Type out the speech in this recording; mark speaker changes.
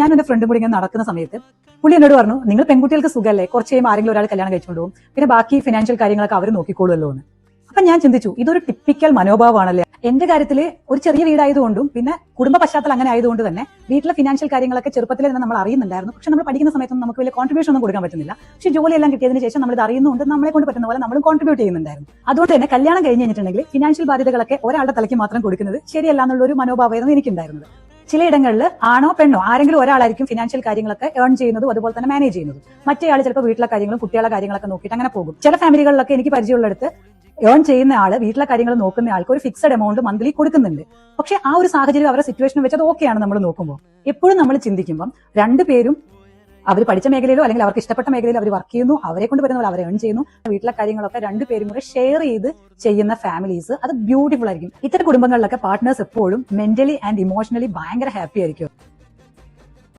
Speaker 1: ഞാൻ എന്റെ ഫ്രണ്ടും കൂടി ഇങ്ങനെ നടക്കുന്ന സമയത്ത് പുള്ളി എന്നോട് പറഞ്ഞു നിങ്ങൾ പെൺകുട്ടികൾക്ക് സുഖമല്ലേ കുറച്ച് കഴിയുമ്പോൾ ആരെങ്കിലും ഒരാൾ കല്യാണം കഴിച്ചുകൊണ്ട് പോകും. പിന്നെ ബാക്കി ഫിനാൻഷ്യൽ കാര്യങ്ങളൊക്കെ അവർ നോക്കിക്കോളുമല്ലോ എന്ന്. അപ്പൊ ഞാൻ ചിന്തിച്ചു ഇതൊരു ടിപ്പിക്കൽ മനോഭാവമാണല്ലേ? എന്റെ കാര്യത്തിൽ ഒരു ചെറിയ വീടായതുകൊണ്ടും പിന്നെ കുടുംബ പശ്ചാത്തലം അങ്ങനെ ആയതുകൊണ്ട് തന്നെ വീട്ടിലെ ഫിനാൻഷ്യൽ കാര്യങ്ങളൊക്കെ ചെറുപ്പത്തിൽ തന്നെ നമ്മൾ അറിയുന്നുണ്ടായിരുന്നു. പക്ഷെ നമ്മൾ പഠിക്കുന്ന സമയത്തൊന്നും നമുക്ക് വലിയ കോൺട്രിബ്യൂഷൻ ഒന്നും കൊടുക്കാൻ പറ്റുന്നില്ല. പക്ഷെ ജോലിയെല്ലാം കിട്ടിയതിന് ശേഷം നമ്മൾ ഇത് അറിയുന്നുണ്ട്. നമ്മളെ കൊണ്ട് പറ്റുന്ന പോലെ നമ്മളും കോൺട്രിബ്യൂട്ട് ചെയ്യുന്നുണ്ടായിരുന്നു. അതുകൊണ്ട് തന്നെ കല്യാണം കഴിഞ്ഞ് കഴിഞ്ഞിട്ടുണ്ടെങ്കിൽ ഫിനാൻഷ്യൽ ബാധ്യതകളൊക്കെ ഒരാളുടെ തലയ്ക്ക് മാത്രം കൊടുക്കുന്നത് ശരിയല്ല എന്നുള്ള ഒരു മനോഭാവമായിരുന്നു എനിക്കുണ്ടായിരുന്നത്. ചിലയിടങ്ങളിൽ ആണോ പെണ്ണോ ആരെങ്കിലും ഒരാളായിരിക്കും ഫിനാൻഷ്യൽ കാര്യങ്ങളൊക്കെ ഏൺ ചെയ്യുന്നതും അതുപോലെ തന്നെ മാനേജ് ചെയ്യുന്നതും. മറ്റേ ആൾ ചിലപ്പോൾ വീട്ടിലെ കാര്യങ്ങളും കുട്ടികളെ കാര്യങ്ങളൊക്കെ നോക്കിയിട്ട് അങ്ങനെ പോകും. ചില ഫാമിലികളിലൊക്കെ എനിക്ക് പരിചയമുള്ളിടത്ത് ഏൺ ചെയ്യുന്ന ആൾ വീട്ടിലെ കാര്യങ്ങൾ നോക്കുന്ന ആൾക്ക് ഒരു ഫിക്സഡ് എമൗണ്ട് മന്ത്ലി കൊടുക്കുന്നുണ്ട്. പക്ഷെ ആ ഒരു സാഹചര്യം അവരുടെ സിറ്റുവേഷൻ വെച്ചത് ഓക്കെയാണ് നമ്മൾ നോക്കുമ്പോൾ എപ്പോഴും നമ്മൾ ചിന്തിക്കുമ്പോൾ രണ്ടുപേരും അവർ പഠിച്ച മേഖലയിലോ അല്ലെങ്കിൽ അവർക്ക് ഇഷ്ടപ്പെട്ട മേഖലയിലോ അവർ വർക്ക് ചെയ്യുന്നു അവരെ കൊണ്ട് പോലെ അവർ ഏൺ ചെയ്യുന്നു. വീട്ടിലെ കാര്യങ്ങളൊക്കെ രണ്ടുപേരും കൂടെ ഷെയർ ചെയ്ത് ചെയ്യുന്ന ഫാമിലീസ് അത് ബ്യൂട്ടിഫുൾ ആയിരിക്കും. ഇത്തരം കുടുംബങ്ങളിലൊക്കെ പാർട്ട്നേഴ്സ് എപ്പോഴും മെന്റലി ആൻഡ് ഇമോഷണലി ഭയങ്കര ഹാപ്പി ആയിരിക്കും.